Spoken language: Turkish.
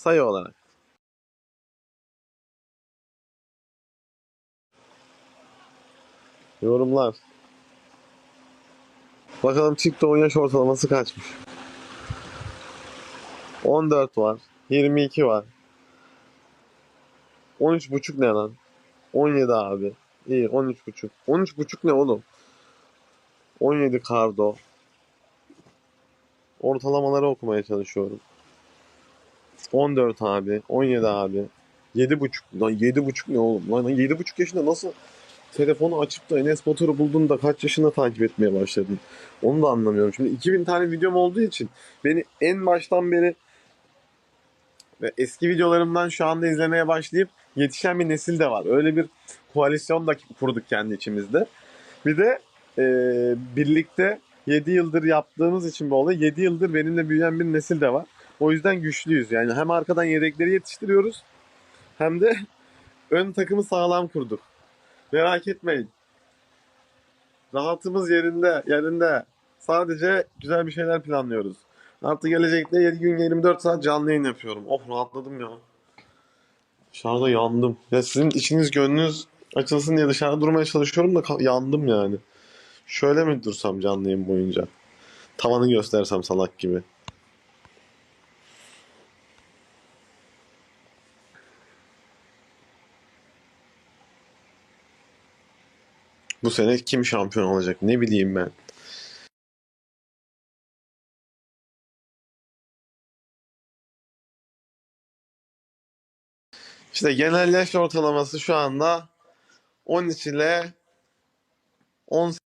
Sayı olarak. Yorumlar. Bakalım TikTok'un yaş ortalaması kaçmış? 14 var. 22 var. 13.5 ne lan? 17 abi. İyi 13.5. 13.5 ne oğlum? 17 kardo. Ortalamaları okumaya çalışıyorum. 14 abi. 17 abi. 7.5. Lan 7.5 ne oğlum? Lan 7.5 yaşında nasıl telefonu açıp da Enes Batur'u buldun da kaç yaşında takip etmeye başladın? Onu da anlamıyorum. Şimdi 2000 tane videom olduğu için beni en baştan beri ve eski videolarımdan şu anda izlemeye başlayıp yetişen bir nesil de var. Öyle bir koalisyon da kurduk kendi içimizde. Bir de e, birlikte 7 yıldır yaptığımız için bu olayı 7 yıldır benimle büyüyen bir nesil de var. O yüzden güçlüyüz. Yani hem arkadan yedekleri yetiştiriyoruz hem de ön takımı sağlam kurduk. Merak etmeyin. Rahatımız yerinde, yerinde. Sadece güzel bir şeyler planlıyoruz. Artık gelecekte 7 gün 24 saat canlı yayın yapıyorum. Of rahatladım ya. Dışarıda yandım. Ya sizin içiniz gönlünüz açılsın diye dışarıda durmaya çalışıyorum da yandım yani. Şöyle mi dursam canlı yayın boyunca? Tavanı göstersem salak gibi. Bu sene kim şampiyon olacak ne bileyim ben. İşte genel yaş ortalaması şu anda 13 ile 18